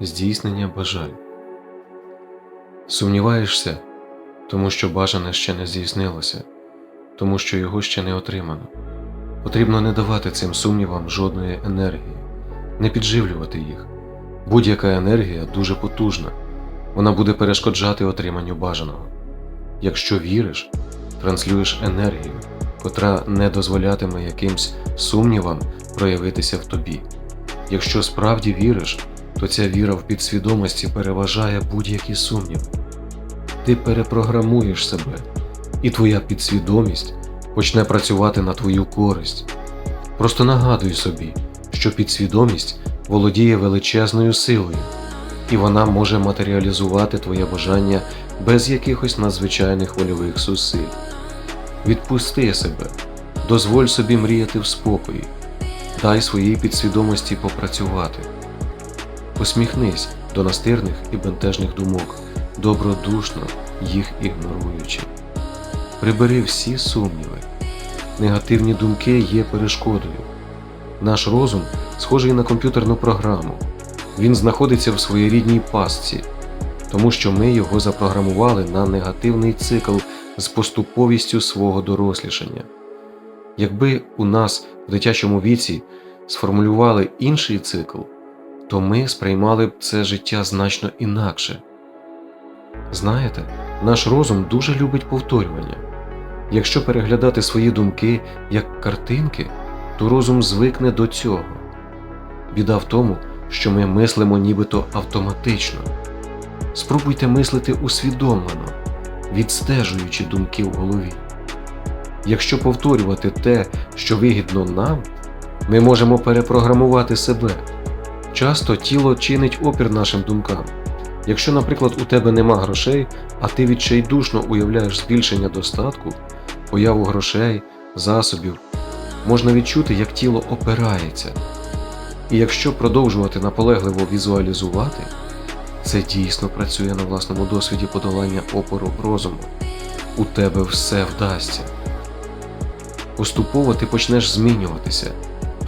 здійснення бажань. Сумніваєшся, тому що бажане ще не здійснилося, тому що його ще не отримано. Потрібно не давати цим сумнівам жодної енергії, не підживлювати їх. Будь-яка енергія дуже потужна, вона буде перешкоджати отриманню бажаного. Якщо віриш, транслюєш енергію, котра не дозволятиме якимсь сумнівам проявитися в тобі. Якщо справді віриш, то ця віра в підсвідомості переважає будь-які сумніви. Ти перепрограмуєш себе, і твоя підсвідомість почне працювати на твою користь. Просто нагадуй собі, що підсвідомість володіє величезною силою, і вона може матеріалізувати твоє бажання без якихось надзвичайних вольових зусиль. Відпусти себе, дозволь собі мріяти в спокої, дай своїй підсвідомості попрацювати. Посміхнись до настирних і бентежних думок, добродушно їх ігноруючи. Прибери всі сумніви. Негативні думки є перешкодою. Наш розум схожий на комп'ютерну програму. Він знаходиться в своєрідній пастці, тому що ми його запрограмували на негативний цикл з поступовістю свого дорослішання. Якби у нас в дитячому віці сформулювали інший цикл, то ми сприймали б це життя значно інакше. Знаєте, наш розум дуже любить повторювання. Якщо переглядати свої думки як картинки, то розум звикне до цього. Біда в тому, що ми мислимо нібито автоматично. Спробуйте мислити усвідомлено, відстежуючи думки в голові. Якщо повторювати те, що вигідно нам, ми можемо перепрограмувати себе. Часто тіло чинить опір нашим думкам. Якщо, наприклад, у тебе нема грошей, а ти відчайдушно уявляєш збільшення достатку, появу грошей, засобів, можна відчути, як тіло опирається. І якщо продовжувати наполегливо візуалізувати, це дійсно працює на власному досвіді подолання опору розуму. У тебе все вдасться. Поступово ти почнеш змінюватися,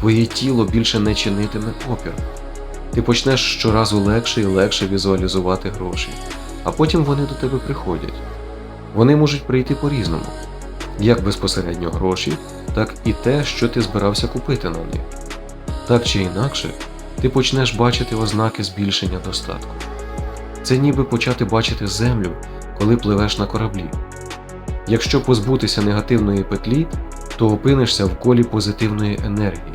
твоє тіло більше не чинитиме опір. Ти почнеш щоразу легше і легше візуалізувати гроші, а потім вони до тебе приходять. Вони можуть прийти по-різному, як безпосередньо гроші, так і те, що ти збирався купити на них. Так чи інакше, ти почнеш бачити ознаки збільшення достатку. Це ніби почати бачити землю, коли пливеш на кораблі. Якщо позбутися негативної петлі, то опинишся в колі позитивної енергії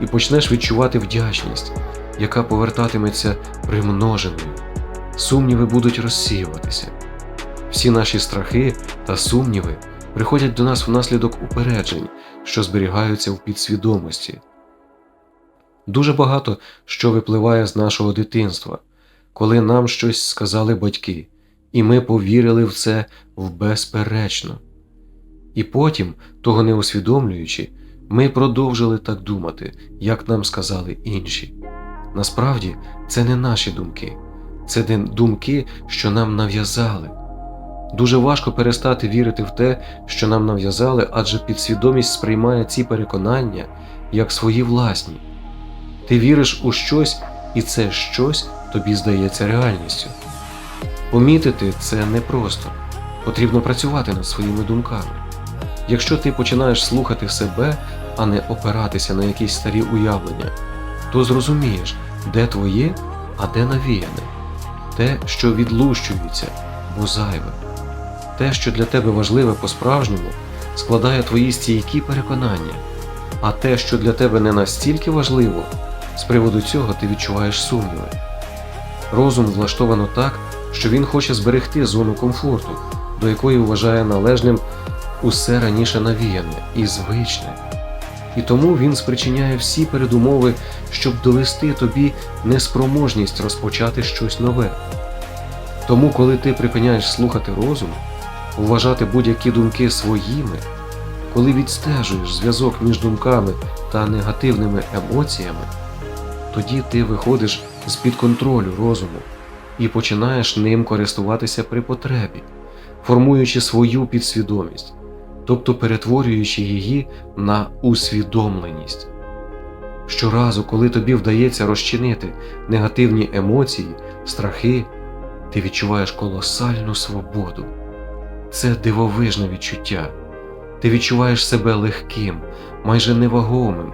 і почнеш відчувати вдячність, яка повертатиметься примноженою. Сумніви будуть розсіюватися. Всі наші страхи та сумніви приходять до нас внаслідок упереджень, що зберігаються в підсвідомості. Дуже багато що випливає з нашого дитинства, коли нам щось сказали батьки, і ми повірили в це безперечно. І потім, того не усвідомлюючи, ми продовжили так думати, як нам сказали інші. Насправді, це не наші думки, це думки, що нам нав'язали. Дуже важко перестати вірити в те, що нам нав'язали, адже підсвідомість сприймає ці переконання як свої власні. Ти віриш у щось, і це щось тобі здається реальністю. Помітити це непросто, потрібно працювати над своїми думками. Якщо ти починаєш слухати себе, а не опиратися на якісь старі уявлення, то зрозумієш, де твоє, а де навіяне, те, що відлущується, бо зайве, те, що для тебе важливе по-справжньому, складає твої стійкі переконання, а те, що для тебе не настільки важливо, з приводу цього ти відчуваєш сумніви. Розум влаштовано так, що він хоче зберегти зону комфорту, до якої вважає належним усе раніше навіяне і звичне. І тому він спричиняє всі передумови, щоб довести тобі неспроможність розпочати щось нове. Тому, коли ти припиняєш слухати розум, вважати будь-які думки своїми, коли відстежуєш зв'язок між думками та негативними емоціями, тоді ти виходиш з-під контролю розуму і починаєш ним користуватися при потребі, формуючи свою підсвідомість, тобто перетворюючи її на усвідомленість. Щоразу, коли тобі вдається розчинити негативні емоції, страхи, ти відчуваєш колосальну свободу. Це дивовижне відчуття. Ти відчуваєш себе легким, майже невагомим,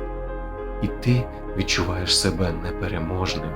і ти відчуваєш себе непереможним.